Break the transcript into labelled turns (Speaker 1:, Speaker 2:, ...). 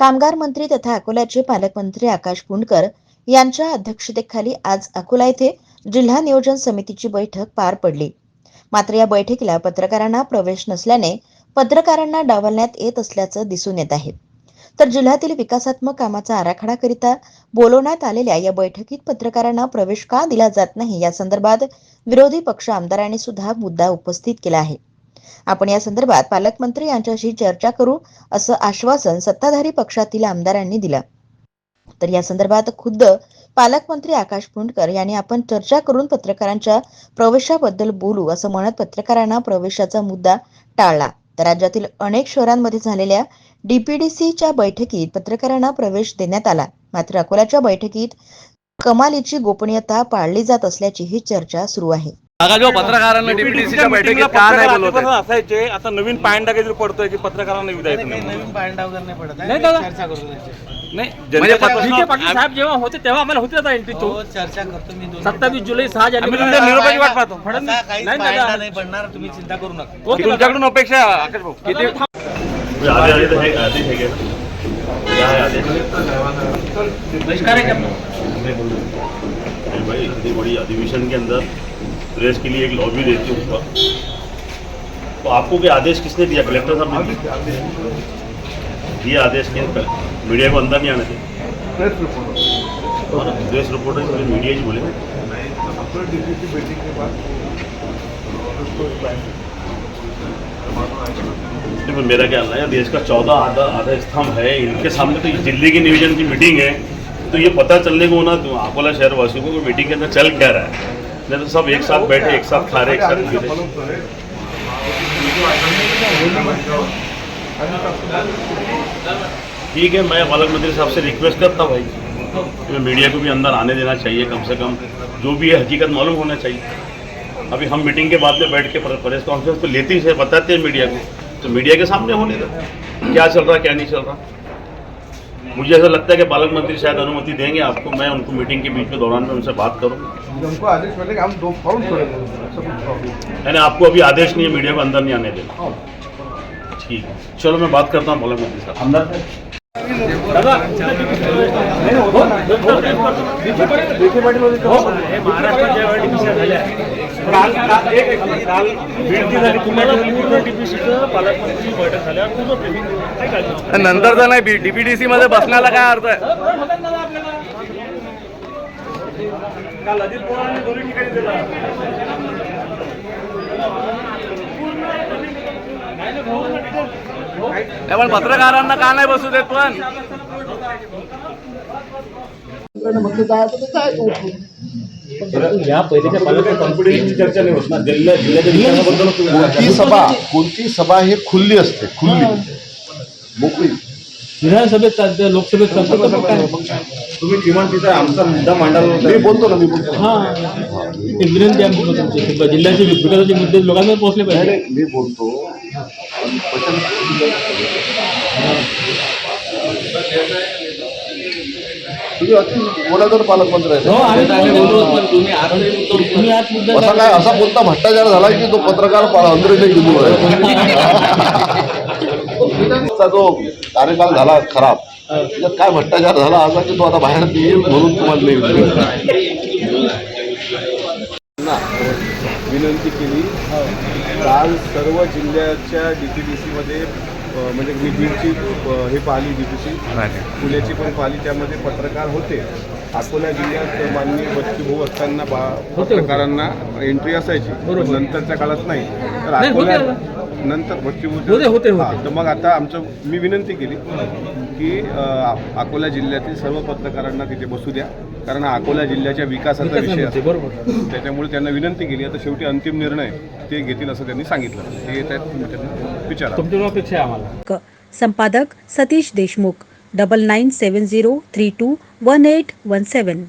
Speaker 1: कामगार मंत्री तथा अकोल्याचे पालकमंत्री आकाश पुंडकर यांच्या अध्यक्षतेखाली आज अकोला येथे जिल्हा नियोजन समितीची बैठक पार पडली. मात्र या बैठकीला पत्रकारांना प्रवेश नसल्याने पत्रकारांना डावलण्यात येत असल्याचं दिसून येत आहे. तर जिल्ह्यातील विकासात्मक कामाचा आराखडा करिता बोलवण्यात आलेल्या या बैठकीत पत्रकारांना प्रवेश का दिला जात नाही या संदर्भात विरोधी पक्ष आमदारांनी सुद्धा मुद्दा उपस्थित केला आहे. आपण या संदर्भात पालकमंत्री यांच्याशी चर्चा करू असं आश्वासन सत्ताधारी पक्षातील आमदारांनी दिलं. तर या संदर्भात खुद्द पालकमंत्री आकाश पुंडकर यांनी आपण चर्चा करून पत्रकारांच्या प्रवेशाबद्दल बोलू असं म्हणत पत्रकारांना प्रवेशाचा मुद्दा टाळला. तर राज्यातील अनेक शहरांमध्ये झालेल्या डीपीडीसीच्या बैठकीत पत्रकारांना प्रवेश देण्यात आला. मात्र अकोल्याच्या बैठकीत कमालीची गोपनीयता पाळली जात असल्याची ही चर्चा सुरू आहे.
Speaker 2: जो पत्रकारांना डीपीडीसीच्या बैठकीत का नाही बोलवत आहे?
Speaker 3: असायचे. आता नवीन पायंडा काहीतरी पडतोय की पत्रकारांना येऊ द्यायचं
Speaker 4: नवीन पायंडा वगैरे नाही पडत. आहे
Speaker 3: नाही दादा.
Speaker 4: चर्चा करतो त्यांच्याशी.
Speaker 3: नाही
Speaker 2: म्हणजे पत्र-
Speaker 5: पाटील साहेब जेव्हा होते तेव्हा आम्हाला होती आता एंट्री तो.
Speaker 4: हो चर्चा करतो मी
Speaker 5: सत्तावीस जुलै सहा
Speaker 3: आम्ही
Speaker 5: जानेवारी
Speaker 3: निरोपाची वाट पाहतो.
Speaker 5: फडणवीस
Speaker 4: असा काहीच
Speaker 5: नाही
Speaker 4: पायंडा
Speaker 5: दादा.
Speaker 4: नाही पडणार तुम्ही चिंता करू नका.
Speaker 3: की तुमच्याकडून अपेक्षा आहे, आकाश भाऊ. किती
Speaker 6: आधे आधे है है है
Speaker 5: आहे
Speaker 6: भाई इतनी बड़ी अधिवेशन के अंदर प्रेस के लिए एक लॉबी देती है ऊपर तो आपको क्या आदेश किसने दिया? कलेक्टर साहब ने दिया? दिया आदेश के मीडिया को अंदर नहीं आने थे प्रेस रिपोर्टर इसलिए मीडिया ही बोले। मेरा क्या है? देश का चौदह आधा आधा स्तंभ है। इनके सामने तो दिल्ली की नियोजन की मीटिंग है। तो ये पता चलने को ना तो अकोला शहर वासियों को मीटिंग के अंदर चल क्या रहा है? नहीं तो सब एक साथ बैठे एक साथ खा रहे एक साथ पी रहे ठीक है मैं पालक मंत्री साहब से रिक्वेस्ट करता हूँ भाई। कि मीडिया को भी अंदर आने देना चाहिए कम से कम जो भी है हकीकत मालूम होना चाहिए। अभी हम मीटिंग के बाद में बैठ के प्रेस कॉन्फ्रेंस तो लेते ही से बताते हैं मीडिया को। तो मीडिया के सामने होने दो। क्या चल रहा क्या नहीं चल रहा? मुझे ऐसा लगता है कि पालक मंत्री शायद अनुमति देंगे आपको मैं उनको मीटिंग के बीच में दौरान में उनसे बात करूँ
Speaker 7: हमको आदेश मिलेगा हम दो
Speaker 6: यानी आपको अभी आदेश नहीं है मीडिया को अंदर नहीं आने देना। ठीक है। चलो मैं बात करता हूँ पालक मंत्री साहब अंदर
Speaker 5: नंतर तर नाही.
Speaker 3: नाही डीपीडीसी मध्ये बसण्याला काय अर्थ आहे पण पत्रकारांना का नाही बसू देत पण?
Speaker 6: चर्चा नाही होत ना. जिल्ह्या जिल्ह्याच्या विकासाबद्दल
Speaker 7: कोणती सभा कोणती सभा ही खुल्ली असते खुल्ली. मोकळी
Speaker 5: विधानसभेत चालतं लोकसभेत
Speaker 6: तुम्ही किमान तिथे आमचा मुद्दा मांडायला
Speaker 7: मी बोलतो ना मी बोलतो.
Speaker 5: हा. विनंती आहे आमची तुमची जिल्ह्याचे विकासाचे मुद्दे लोकांपर्यंत पोहोचले
Speaker 7: नाही,
Speaker 5: पाहिजे.
Speaker 7: नाही, मी बोलतो. पण तुम्ही अति पालकमंत्री आहे
Speaker 5: हो आम्ही बोलतो. तुम्ही आज तुम्ही आज मुद्दा
Speaker 7: असा काय असा कोणता भ्रष्टाचार झाला की तो पत्रकार पा- अंग्रेजी निघून चा जो कार्यकाल झाला खराब त्याच्यात काय भ्रष्टाचार झाला असा की तो आता बाहेर येईल म्हणून तुम्हाला
Speaker 8: विनंती केली. काल सर्व जिल्ह्याच्या डी पी डी सीमध्ये म्हणजे मी बीडची हे पाहिली डी पी सी पुण्याची पण पाहिली त्यामध्ये पत्रकार होते. अकोला जिल्ह्यात माननीय बच्चू भाऊ असताना बा पत्रकारांना एंट्री असायची. नंतरच्या काळात नाही. तर अकोला नंतर बच्चू भाऊ-
Speaker 5: होते, होते, होते.
Speaker 8: हा, तर मग आता आमचं मी विनंती केली की अ, अकोला जिल्ह्यातील सर्व पत्रकारांना तिथे बसू द्या. कारण अकोला जिल्ह्याच्या विकासाचा विषय असतो.
Speaker 5: बरोबर.
Speaker 8: त्याच्यामुळे त्यांना विनंती केली. आता शेवटी अंतिम निर्णय ते घेतील असं त्यांनी सांगितलं. ते येत आहेत विचारा.
Speaker 9: संपादक सतीश देशमुख. 9970321817.